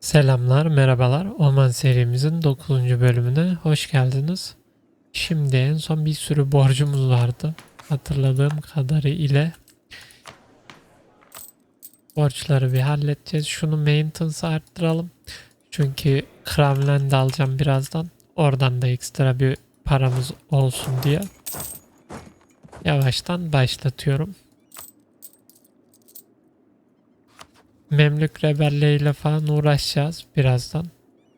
Selamlar, merhabalar. Oman serimizin 9. bölümüne hoş geldiniz. Şimdi en son bir sürü borcumuz vardı. Hatırladığım kadarı ile borçları bir halledeceğiz. Şunu maintenance arttıralım. Çünkü Kravland alacağım birazdan. Oradan da ekstra bir paramız olsun diye. Yavaştan başlatıyorum. Memlük rebelleriyle falan uğraşacağız birazdan.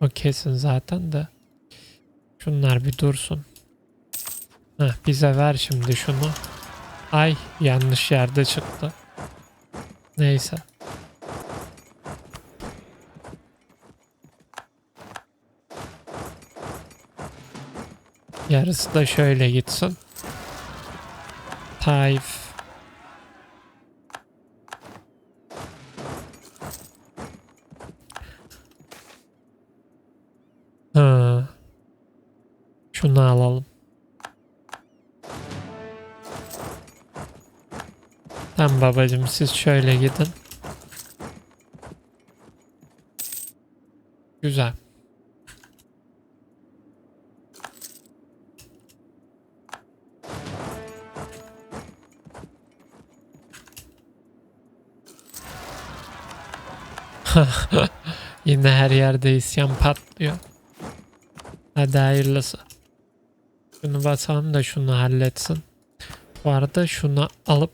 O kesin zaten de. Şunlar bir dursun. Heh, bize ver şimdi şunu. Ay yanlış yerde çıktı. Neyse. Yarısı da şöyle gitsin. Taif. Ha. Şunu alalım. Tamam babacım siz şöyle gidin. Güzel. Yine her yerde isyan patlıyor. Hadi hayırlısı. Şunu basalım da şunu halletsin. Bu arada şunu alıp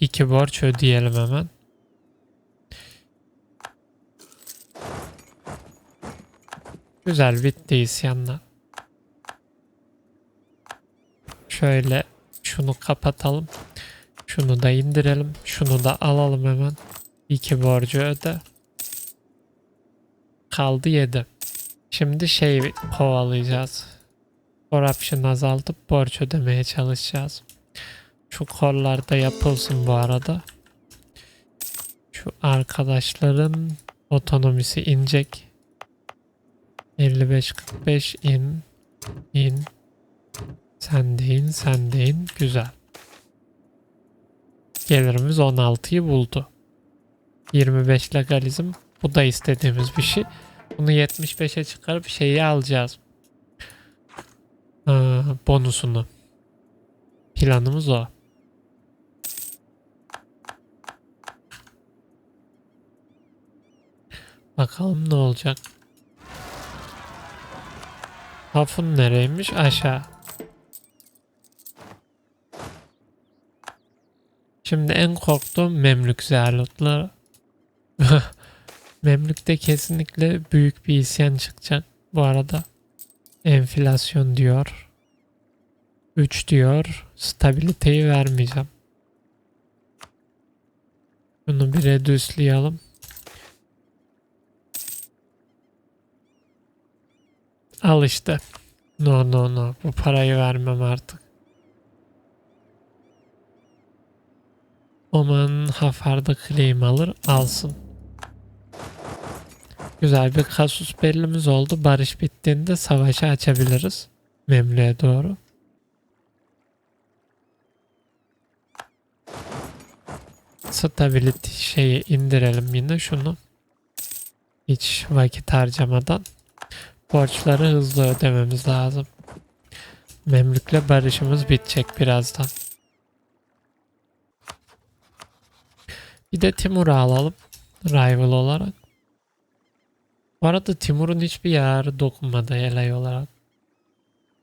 iki borç ödeyelim hemen. Güzel bitti isyanlar. Şöyle şunu kapatalım. Şunu da indirelim. Şunu da alalım hemen. İki borcu öde. Kaldı 7. Şimdi şey kovalayacağız. Corruption azaltıp borç ödemeye çalışacağız. Şu kollarda yapılsın bu arada. Şu arkadaşların otonomisi inecek. 55-45 in. in. Sen de in, sen de in. Güzel. Gelirimiz 16'yı buldu. 25 legalizm. Bu da istediğimiz bir şey. Bunu 75'e çıkarıp şeyi alacağız. Ee, bonusunu. Planımız o. Bakalım ne olacak. Hafın nereymiş? Aşağı. Şimdi en korktuğum Memlük ziyarlıkları. Memlük'te kesinlikle büyük bir isyan çıkacak. Bu arada enflasyon diyor. 3 diyor. Stabiliteyi vermeyeceğim. Bunu bir redüsleyelim. Al işte. No no no. Bu parayı vermem artık. Oman Hafar'da claim alır alsın. Güzel bir kasus bellimiz oldu. Barış bittiğinde savaşı açabiliriz. Memlü'ye doğru. Stability şeyi indirelim yine şunu. Hiç vakit harcamadan. Borçları hızlı ödememiz lazım. Memlük'le barışımız bitecek birazdan. Bir de Timur'u alalım. Rival olarak. Bu arada Timur'un hiçbir yararı dokunmadı elay olarak.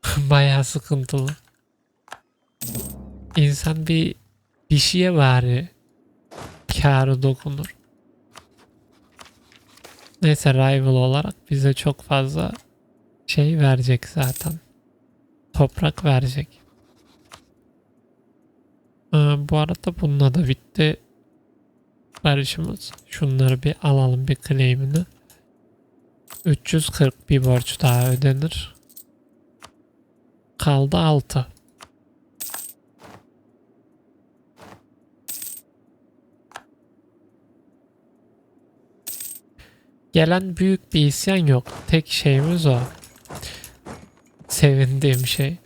Bayağı sıkıntılı. İnsan bir şeye bari karı dokunur. Neyse rival olarak bize çok fazla şey verecek zaten. Toprak verecek. Ee, bu arada bununla da bitti barışımız. Şunları bir alalım bir claim'ini. 340 bir borç daha ödenir. Kaldı 6. Gelen büyük bir isyan yok. Tek şeyimiz o. Sevindiğim şey.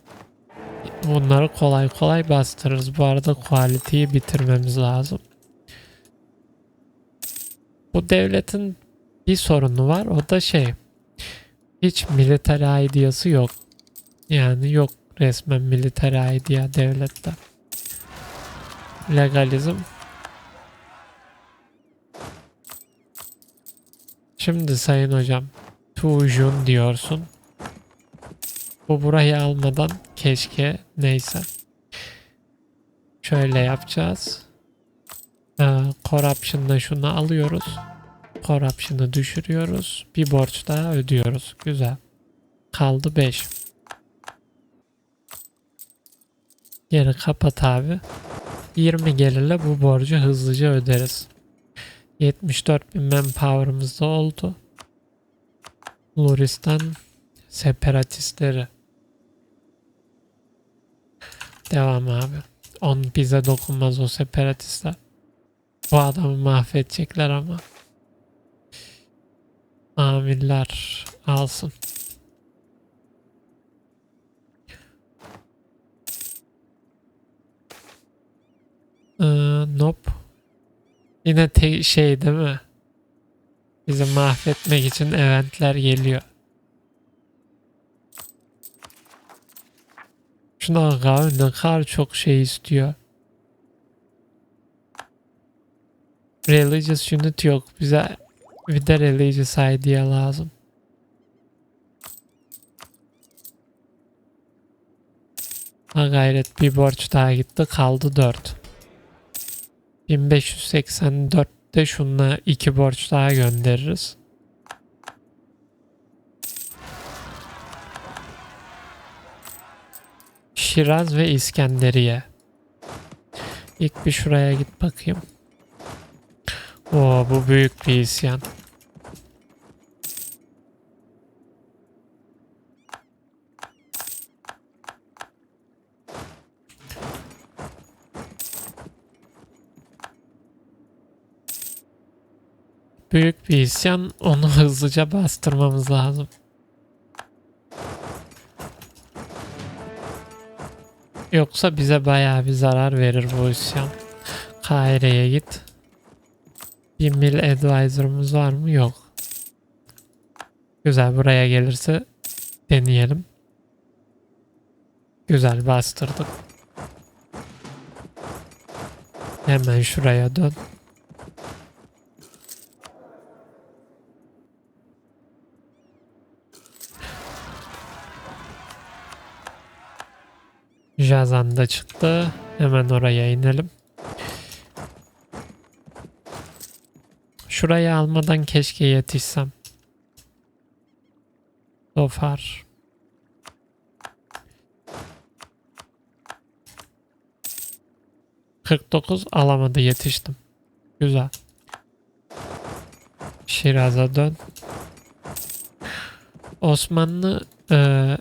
Bunları kolay kolay bastırırız. Bu arada quality'yi bitirmemiz lazım. Bu devletin bir sorunu var. O da şey. Hiç military ideası yok. Yani yok resmen military idea devlette. Legalizm. Şimdi sayın hocam. Tujun diyorsun. Bu burayı almadan keşke neyse. Şöyle yapacağız. Ee, corruption'da şunu alıyoruz. Corruption'ı düşürüyoruz. Bir borç daha ödüyoruz. Güzel. Kaldı 5. Geri kapat abi. 20 gelirle bu borcu hızlıca öderiz. 74 bin manpower'ımız da oldu. Luristan separatistleri. Devam abi. On bize dokunmaz o separatistler. Bu adamı mahvedecekler ama. Amirler alsın. Ee, nope. Yine te- şey değil mi? Bizi mahvetmek için eventler geliyor. Şuna abi ne kadar çok şey istiyor. Religious unit yok. Bize bir de religious idea lazım. Ha gayret bir borç daha gitti. Kaldı 4. 1584'te şunla iki borç daha göndeririz. Şiraz ve İskenderiye. İlk bir şuraya git bakayım. Oo bu büyük bir isyan. Büyük bir isyan. Onu hızlıca bastırmamız lazım. Yoksa bize bayağı bir zarar verir bu isyan. Kahire'ye git. Bir mil advisor'ımız var mı? Yok. Güzel buraya gelirse deneyelim. Güzel bastırdık. Hemen şuraya dön. Jazan da çıktı. Hemen oraya inelim. Şurayı almadan keşke yetişsem. So far. Kırk dokuz alamadı yetiştim. Güzel. Şiraz'a dön. Osmanlı e,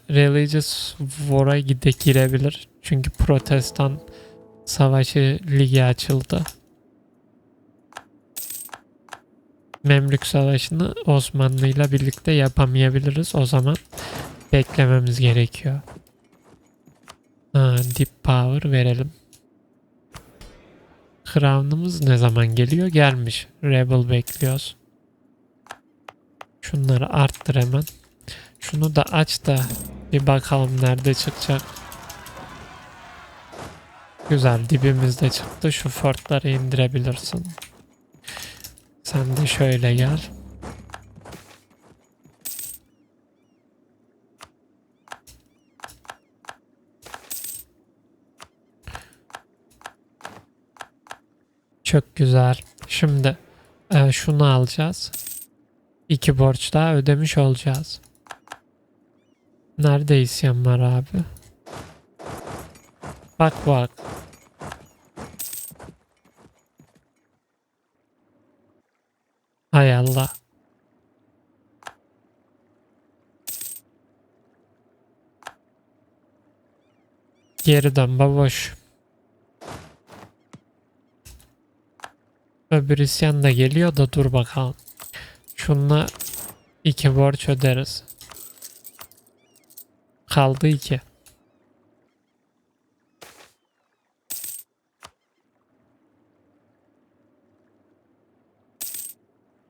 Religious War'a girebilir. Çünkü Protestan Savaşı Ligi açıldı. Memlük Savaşı'nı Osmanlı ile birlikte yapamayabiliriz. O zaman beklememiz gerekiyor. Ha, Deep Power verelim. Crown'ımız ne zaman geliyor? Gelmiş. Rebel bekliyoruz. Şunları arttır hemen. Şunu da aç da bir bakalım nerede çıkacak. Güzel dibimizde çıktı. Şu fortları indirebilirsin. Sen de şöyle gel. Çok güzel. Şimdi e, şunu alacağız. İki borç daha ödemiş olacağız. Nerede isyan var abi? Bak bak. Geriden baboş. Öbür isyan da geliyor da dur bakalım. Şunla iki borç öderiz. Kaldı iki.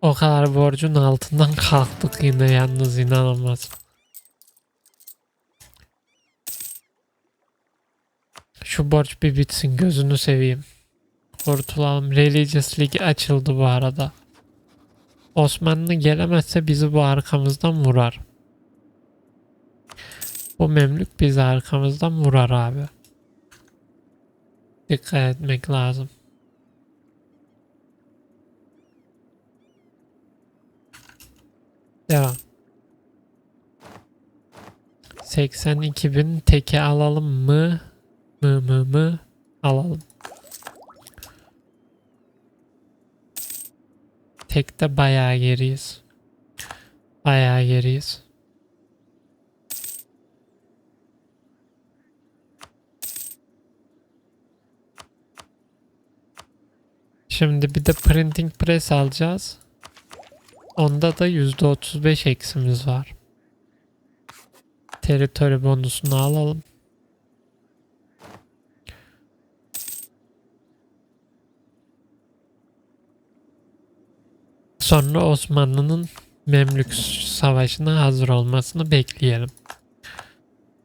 O kadar borcun altından kalktık yine yalnız inanılmaz. Şu borç bir bitsin gözünü seveyim. Kurtulalım. Religious League açıldı bu arada. Osmanlı gelemezse bizi bu arkamızdan vurar. Bu Memlük bizi arkamızdan vurar abi. Dikkat etmek lazım. Devam. 82 bin teki alalım mı? Mı mı mı? Alalım. Tekte bayağı geriyiz. Bayağı geriyiz. Şimdi bir de printing press alacağız. Onda da %35 eksimiz var. Territory bonusunu alalım. Sonra Osmanlı'nın Memlük Savaşı'na hazır olmasını bekleyelim.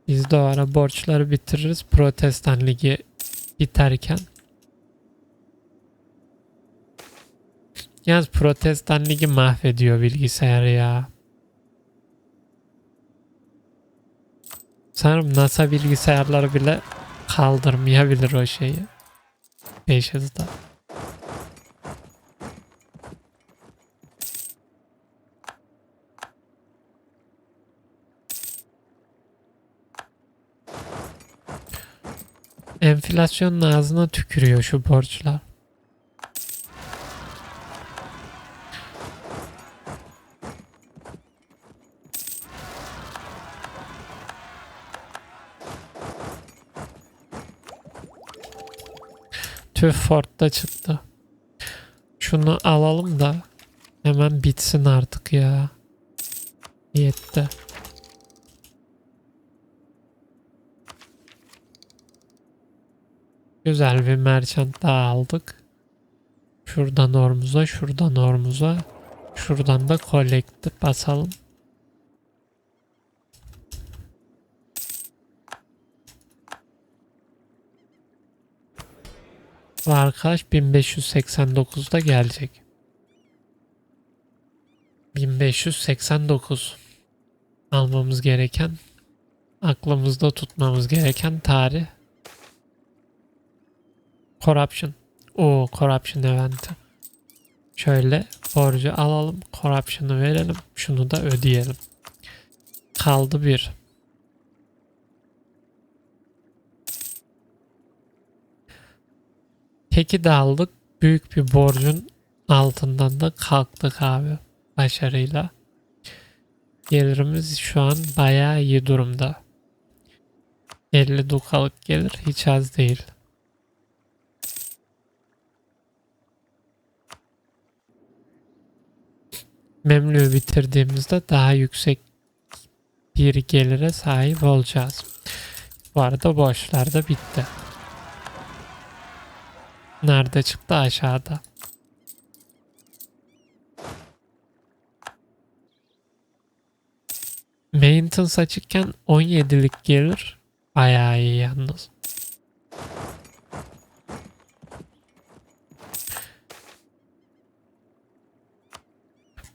Biz de o ara borçları bitiririz. Protestan Ligi biterken. Yalnız Protestan Ligi mahvediyor bilgisayarı ya. Sanırım NASA bilgisayarları bile kaldırmayabilir o şeyi. 5 hızda. Enflasyonun ağzına tükürüyor şu borçlar. Tüh Ford'da çıktı. Şunu alalım da hemen bitsin artık ya. Yetti. Güzel bir merchant daha aldık. Şuradan ormuza, şuradan ormuza. Şuradan da collect basalım. Bu arkadaş 1589'da gelecek. 1589 almamız gereken aklımızda tutmamız gereken tarih Corruption. O Corruption eventi. Şöyle borcu alalım. Corruption'ı verelim. Şunu da ödeyelim. Kaldı bir. Peki de aldık. Büyük bir borcun altından da kalktık abi. Başarıyla. Gelirimiz şu an bayağı iyi durumda. 50 dukalık gelir hiç az değil. Memlüğü bitirdiğimizde daha yüksek bir gelire sahip olacağız. Bu arada borçlar da bitti. Nerede çıktı? Aşağıda. Maintenance açıkken 17'lik gelir. Bayağı iyi yalnız.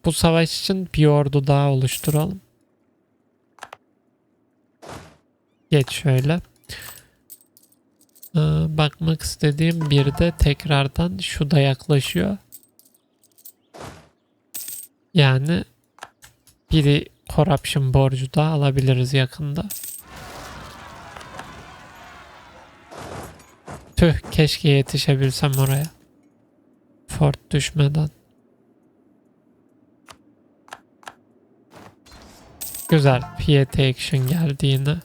Bu savaş için bir ordu daha oluşturalım. Geç şöyle. Ee, bakmak istediğim bir de tekrardan şu da yaklaşıyor. Yani biri corruption borcu da alabiliriz yakında. Tüh keşke yetişebilsem oraya. Fort düşmeden. Güzel. PYT action geldi yine.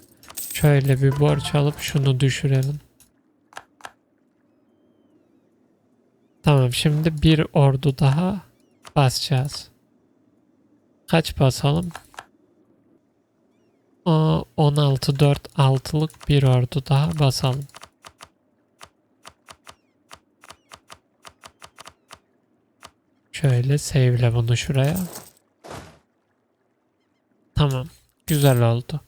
Şöyle bir borç alıp şunu düşürelim. Tamam şimdi bir ordu daha basacağız. Kaç basalım? Aa, 16 4 6'lık bir ordu daha basalım. Şöyle save'le bunu şuraya. Tamam. Güzel oldu.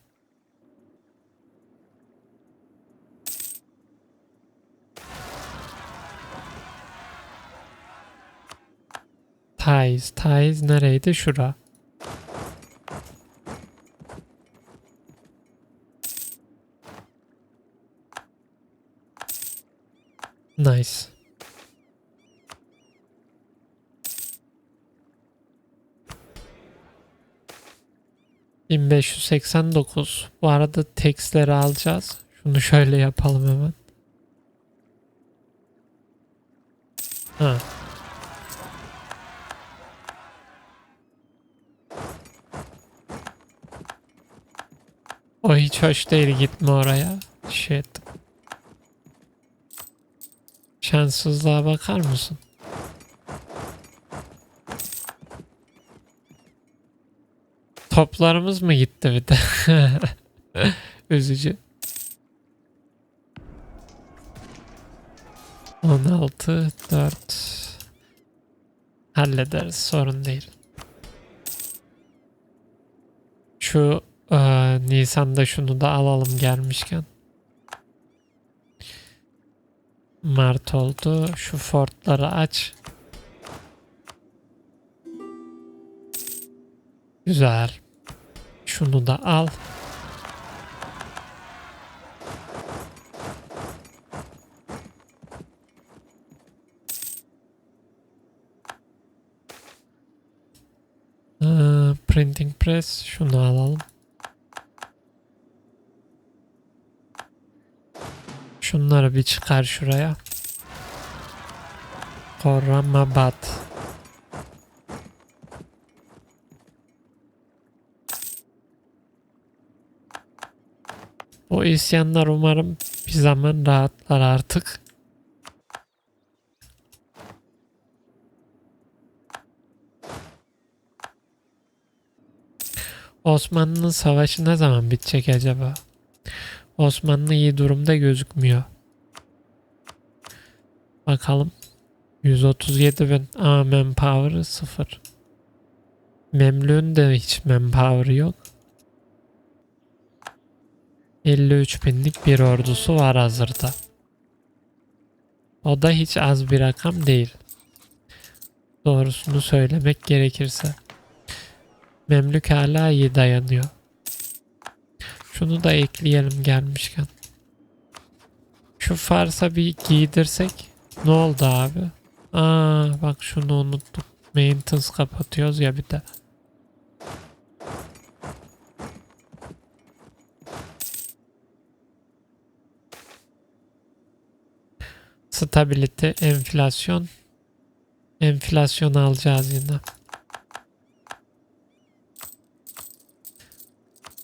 Ties. Ties nereydi? Şura. Nice. ...1589. Bu arada tekstleri alacağız. Şunu şöyle yapalım hemen. Ha. O hiç hoş değil gitme oraya. Shit. Şanssızlığa bakar mısın? Toplarımız mı gitti bir de? Üzücü. 16 4 Hallederiz sorun değil. Şu eee, Nisan'da şunu da alalım gelmişken. Mart oldu. Şu fortları aç. Güzel. Şunu da al. Ee, printing press şunu alalım. Şunları bir çıkar şuraya. Koramabad. O isyanlar umarım bir zaman rahatlar artık. Osmanlı'nın savaşı ne zaman bitecek acaba? Osmanlı iyi durumda gözükmüyor. Bakalım. 137 bin. Ama manpower'ı 0. Memlü'nün de hiç manpower'ı yok. 53 binlik bir ordusu var hazırda. O da hiç az bir rakam değil. Doğrusunu söylemek gerekirse. Memlük hala iyi dayanıyor. Şunu da ekleyelim gelmişken. Şu Fars'a bir giydirsek. Ne oldu abi? Aa bak şunu unuttuk. Maintenance kapatıyoruz ya bir de. Stabilite, enflasyon. Enflasyon alacağız yine.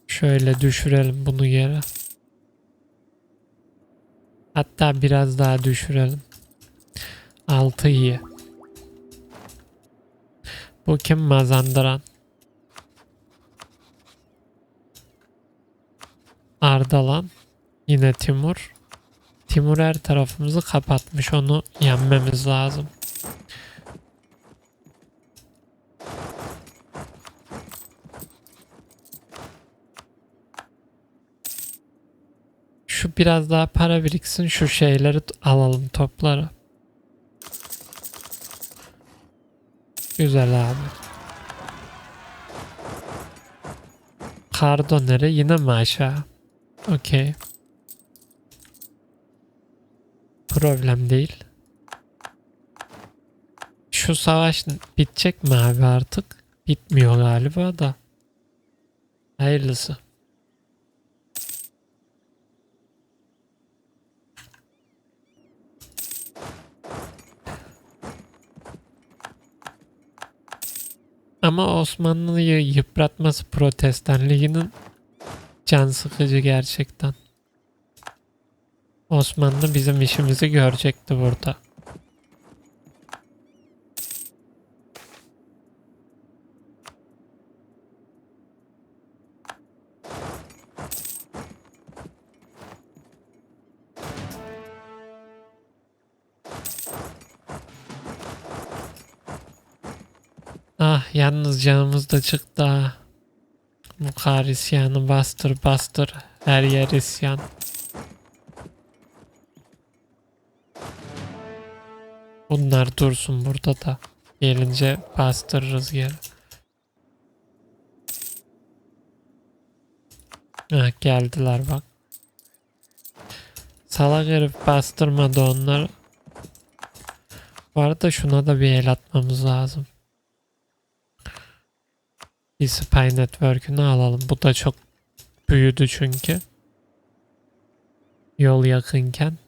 Şöyle düşürelim bunu yere. Hatta biraz daha düşürelim. 6 iyi. Bu kim Mazandıran? Ardalan. Yine Timur. Timur her tarafımızı kapatmış. Onu yenmemiz lazım. Şu biraz daha para biriksin. Şu şeyleri alalım topları. Güzel abi. Kardonere yine mi aşağı? Okey. Problem değil. Şu savaş bitecek mi abi artık? Bitmiyor galiba da. Hayırlısı. Ama Osmanlı'yı yıpratması Protestan Ligi'nin can sıkıcı gerçekten. Osmanlı bizim işimizi görecekti burada. Ah yalnız canımız da çıktı ha. Bu kar isyanı bastır bastır. Her yer isyan. Bunlar dursun burada da. Gelince bastırırız geri. Heh, geldiler bak. Salak herif bastırmadı onları. Bu arada şuna da bir el atmamız lazım. Bir Spy Network'ünü alalım. Bu da çok büyüdü çünkü. Yol yakınken.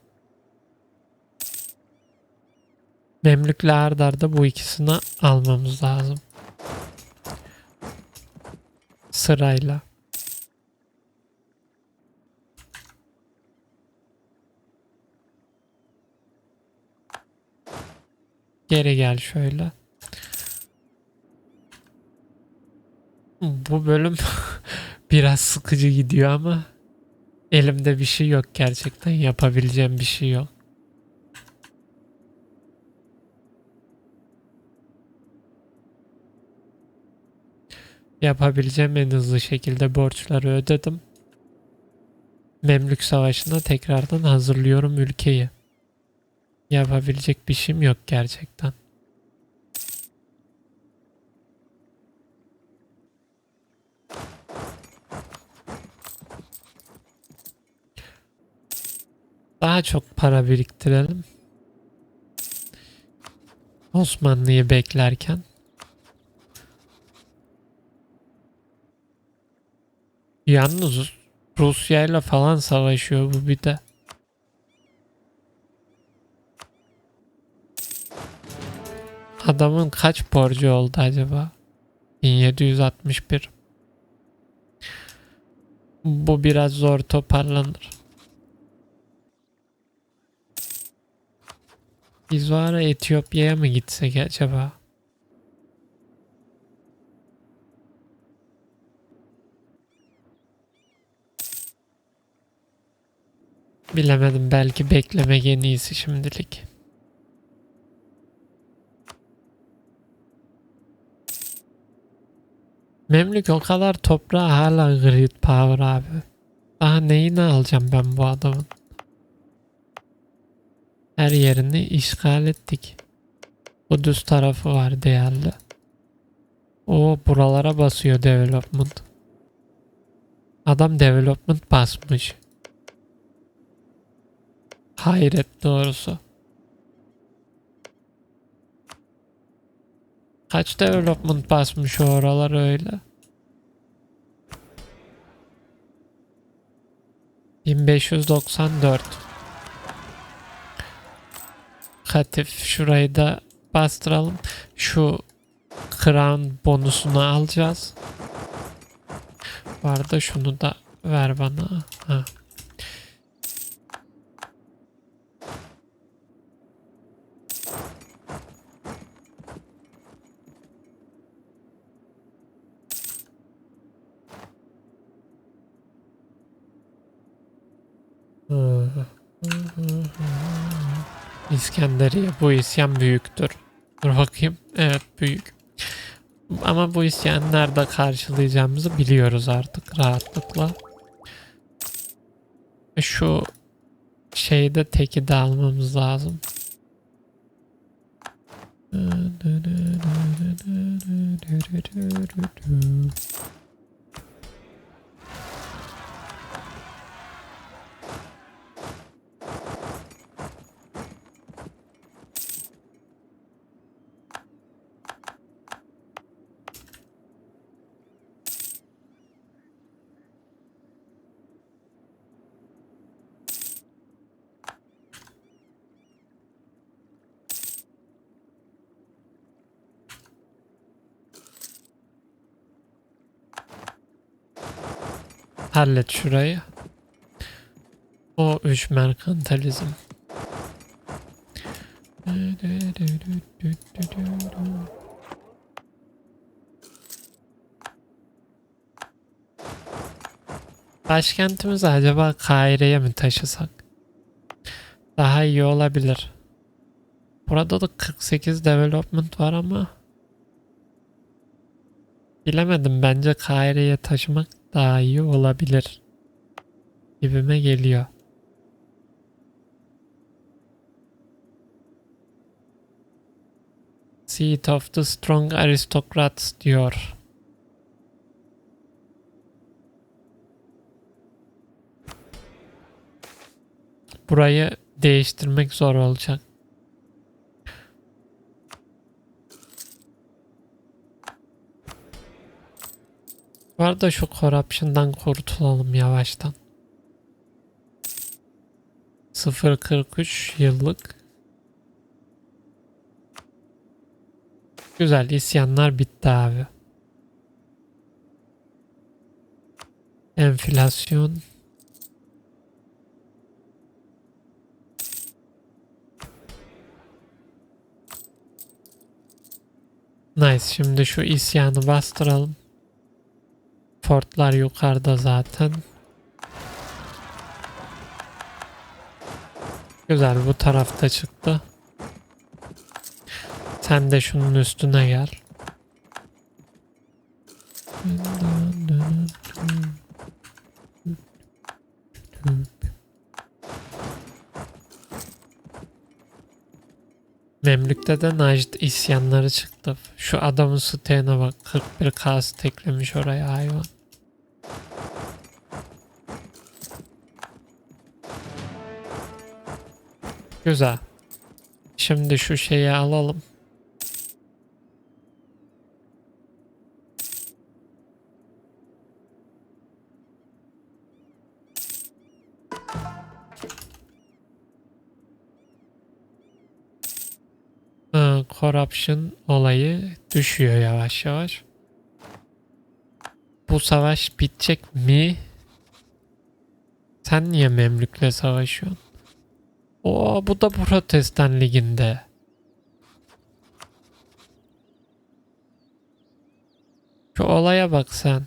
Memlükle ard arda bu ikisini almamız lazım. Sırayla. Geri gel şöyle. Bu bölüm biraz sıkıcı gidiyor ama elimde bir şey yok gerçekten yapabileceğim bir şey yok. Yapabileceğim en hızlı şekilde borçları ödedim. Memlük Savaşı'na tekrardan hazırlıyorum ülkeyi. Yapabilecek bir şeyim yok gerçekten. Daha çok para biriktirelim. Osmanlı'yı beklerken. Yalnız Rusya ile falan savaşıyor bu bir de. Adamın kaç borcu oldu acaba? 1761. Bu biraz zor toparlanır. Biz o ara Etiyopya'ya mı gitsek acaba? Bilemedim belki beklemek en iyisi şimdilik. Memlük o kadar toprağı hala grid power abi. Daha neyini alacağım ben bu adamın? Her yerini işgal ettik. Bu düz tarafı var değerli. O buralara basıyor development. Adam development basmış. Hayret doğrusu. Kaç development basmış oralar öyle? 1594 Katif şurayı da bastıralım. Şu crown bonusunu alacağız. Bu şunu da ver bana. Ha. İskenderiye bu isyan büyüktür. Dur bakayım. Evet büyük. Ama bu isyanı nerede karşılayacağımızı biliyoruz artık rahatlıkla. Şu şeyde teki de almamız lazım. Hallet şurayı. O üç merkantilizm. Başkentimizi acaba Kahire'ye mi taşısak? Daha iyi olabilir. Burada da 48 development var ama Bilemedim bence Kahire'ye taşımak daha iyi olabilir. Gibime geliyor. Seat of the Strong Aristocrats diyor. Burayı değiştirmek zor olacak. Bu arada şu corruption'dan kurtulalım yavaştan. 0.43 yıllık. Güzel isyanlar bitti abi. Enflasyon. Nice. Şimdi şu isyanı bastıralım. Fortlar yukarıda zaten. Güzel bu tarafta çıktı. Sen de şunun üstüne gel. Memlük'te de Najd isyanları çıktı. Şu adamın siteğine bak. 41 kas teklemiş oraya hayvan. Güzel. Şimdi şu şeyi alalım. Corruption olayı düşüyor yavaş yavaş. Bu savaş bitecek mi? Sen niye Memlük'le savaşıyorsun? Oo bu da Protestan Ligi'nde. Şu olaya bak sen.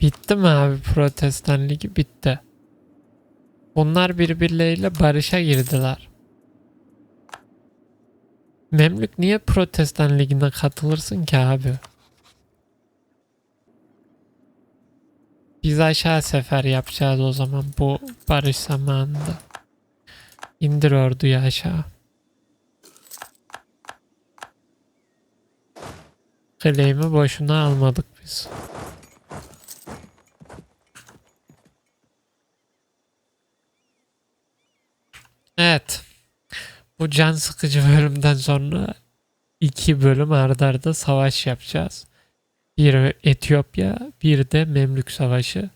Bitti mi abi Protestan Ligi? Bitti. Bunlar birbirleriyle barışa girdiler. Memlük niye Protestan Ligi'ne katılırsın ki abi? Biz aşağı sefer yapacağız o zaman bu barış zamanında. İndir orduyu aşağı. Claim'i boşuna almadık biz. Evet. Bu can sıkıcı bölümden sonra iki bölüm ardarda arda savaş yapacağız. Bir Etiyopya, bir de Memlük Savaşı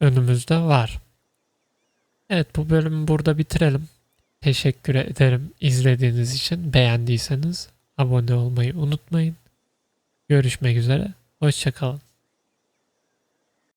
önümüzde var. Evet bu bölümü burada bitirelim. Teşekkür ederim izlediğiniz için. Beğendiyseniz abone olmayı unutmayın. Görüşmek üzere. Hoşçakalın.